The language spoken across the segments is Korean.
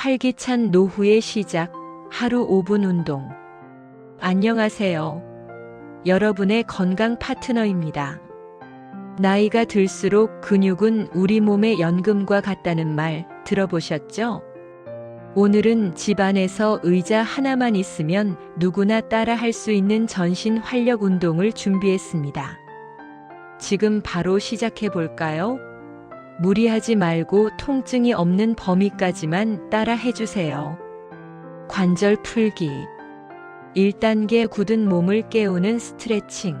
활기찬 노후의 시작, 하루 5분 운동. 안녕하세요. 여러분의 건강 파트너입니다. 나이가 들수록 근육은 우리 몸의 연금과 같다는 말 들어보셨죠? 오늘은 집안에서 의자 하나만 있으면 누구나 따라 할 수 있는 전신 활력 운동을 준비했습니다. 지금 바로 시작해 볼까요? 무리하지 말고 통증이 없는 범위까지만 따라 해주세요. 관절 풀기. 1단계 굳은 몸을 깨우는 스트레칭.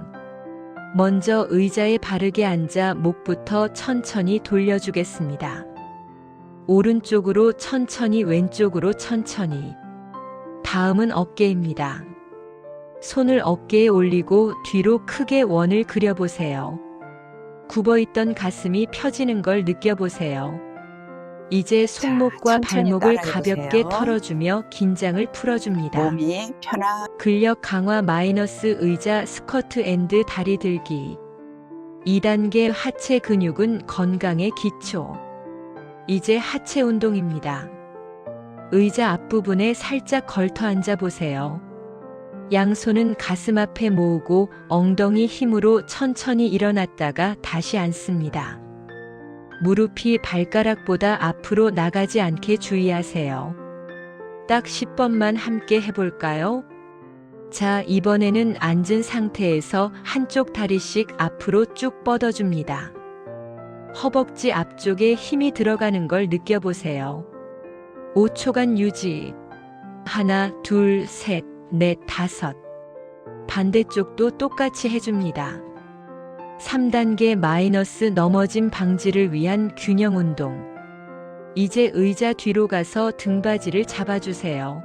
먼저 의자에 바르게 앉아 목부터 천천히 돌려주겠습니다. 오른쪽으로 천천히 왼쪽으로 천천히. 다음은 어깨입니다. 손을 어깨에 올리고 뒤로 크게 원을 그려보세요. 굽어있던 가슴이 펴지는 걸 느껴보세요. 이제 손목과 천천히 발목을. 가볍게 털어주며 긴장을 풀어줍니다. 몸이 편안 근력 강화 마이너스 의자 스쿼트 앤드 다리 들기. 2단계 하체 근육은 건강의 기초. 이제 하체 운동입니다. 의자 앞부분에 살짝 걸터 앉아 보세요. 양손은 가슴 앞에 모으고 엉덩이 힘으로 천천히 일어났다가 다시 앉습니다. 무릎이 발가락보다 앞으로 나가지 않게 주의하세요. 딱 10번만 함께 해볼까요? 자, 이번에는 앉은 상태에서 한쪽 다리씩 앞으로 쭉 뻗어줍니다. 허벅지 앞쪽에 힘이 들어가는 걸 느껴보세요. 5초간 유지. 하나, 둘, 셋, 넷, 다섯. 반대쪽도 똑같이 해줍니다. 3단계 마이너스 넘어짐 방지를 위한 균형 운동. 이제 의자 뒤로 가서 등받이를 잡아주세요.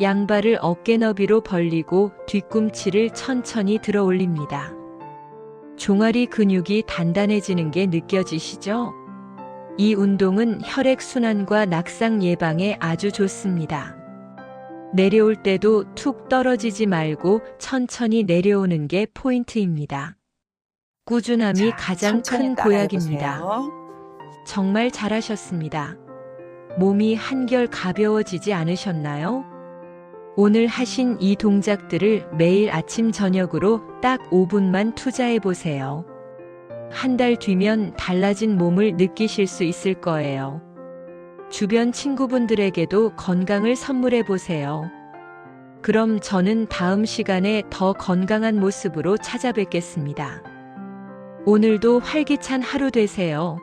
양발을 어깨 너비로 벌리고 뒤꿈치를 천천히 들어 올립니다. 종아리 근육이 단단해지는 게 느껴지시죠? 이 운동은 혈액순환과 낙상 예방에 아주 좋습니다. 내려올 때도 툭 떨어지지 말고 천천히 내려오는 게 포인트입니다. 꾸준함이 자, 가장 천천히 큰 보약입니다. 따라해보세요. 정말 잘하셨습니다. 몸이 한결 가벼워지지 않으셨나요? 오늘 하신 이 동작들을 매일 아침 저녁으로 딱 5분만 투자해 보세요. 한 달 뒤면 달라진 몸을 느끼실 수 있을 거예요. 주변 친구분들에게도 건강을 선물해 보세요. 그럼 저는 다음 시간에 더 건강한 모습으로 찾아뵙겠습니다. 오늘도 활기찬 하루 되세요.